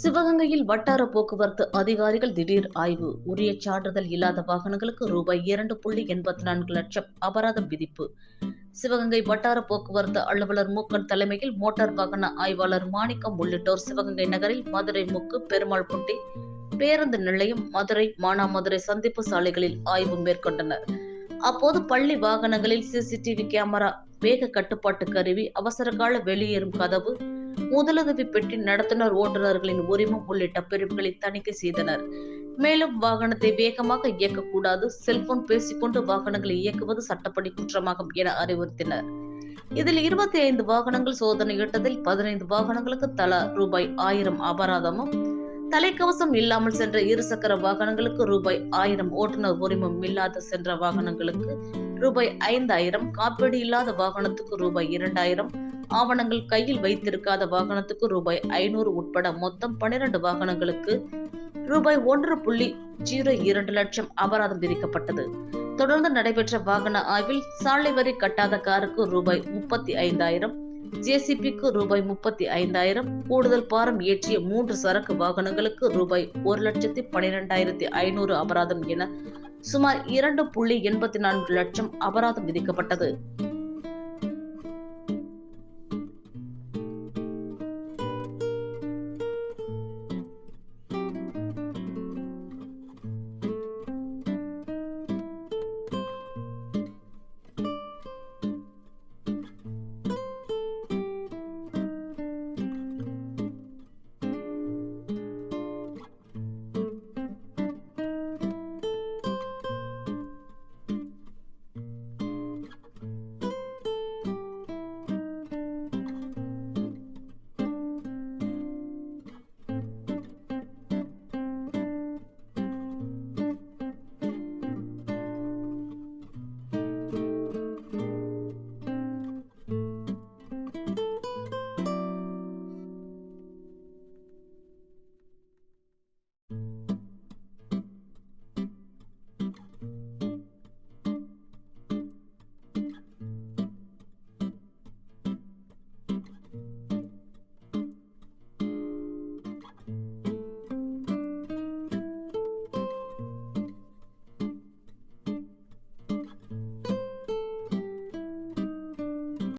சிவகங்கையில் வட்டார போக்குவரத்து அதிகாரிகள் திடீர் ஆய்வு. உரிய சான்றிதழ் இல்லாத வாகனங்களுக்கு ரூபாய் இரண்டு புள்ளி எண்பத்தி நான்கு லட்சம் அபராதம் விதிப்பு. சிவகங்கை வட்டார போக்குவரத்து அலுவலர் மூக்கன் தலைமையில் மோட்டார் வாகன ஆய்வாளர் மாணிக்கம் உள்ளிட்டோர் சிவகங்கை நகரில் மதுரை முக்கு பெருமாள்குண்டி பேருந்து நிலையம் மதுரை மானாமதுரை சந்திப்பு சாலைகளில் ஆய்வு மேற்கொண்டனர். அப்போது பள்ளி வாகனங்களில் சிசிடிவி கேமரா வேக கட்டுப்பாட்டு கருவி அவசர கால வெளியேறும் கதவு முதலுதவி பெட்டி நடத்துனர் ஓட்டுநர்களின் உரிமம் உள்ளிட்ட பிரிவுகளை தணிக்கை செய்தனர். மேலும் வாகனத்தை வேகமாக இயக்கக்கூடாது செல்போன் பேசிக்கொண்டு வாகனங்களை இயக்குவது சட்டப்படி குற்றமாகும் என அறிவுறுத்தினர். இதில் இருபத்தி ஐந்து வாகனங்கள் சோதனையிட்டதில் பதினைந்து வாகனங்களுக்கு தலா ரூபாய் ஆயிரம் அபராதமும் தலைக்கவசம் இல்லாமல் சென்ற இருசக்கர வாகனங்களுக்கு ரூபாய் ஆயிரம் ஓட்டுநர் உரிமம் இல்லாத சென்ற வாகனங்களுக்கு ரூபாய் ஐந்தாயிரம் காப்பீடு இல்லாத வாகனத்துக்கு ரூபாய் இரண்டாயிரம் ஆவணங்கள் கையில் வைத்திருக்காத வாகனத்துக்கு ரூபாய் ஐநூறு உட்பட மொத்தம் பனிரெண்டு வாகனங்களுக்கு ரூபாய் ஒன்று புள்ளி ஜீரோ இரண்டு லட்சம் அபராதம் விதிக்கப்பட்டது. தொடர்ந்து நடைபெற்ற வாகன ஆய்வில் சாலை வரி கட்டாத காருக்கு ரூபாய் முப்பத்தி ஐந்தாயிரம் ஜேசிபிக்கு ரூபாய் முப்பத்தி ஐந்தாயிரம் கூடுதல் பாரம் ஏற்றிய மூன்று சரக்கு வாகனங்களுக்கு ரூபாய் ஒரு லட்சத்தி பனிரெண்டாயிரத்தி ஐநூறு அபராதம் என சுமார் இரண்டு புள்ளி எண்பத்தி நான்கு லட்சம் அபராதம் விதிக்கப்பட்டது.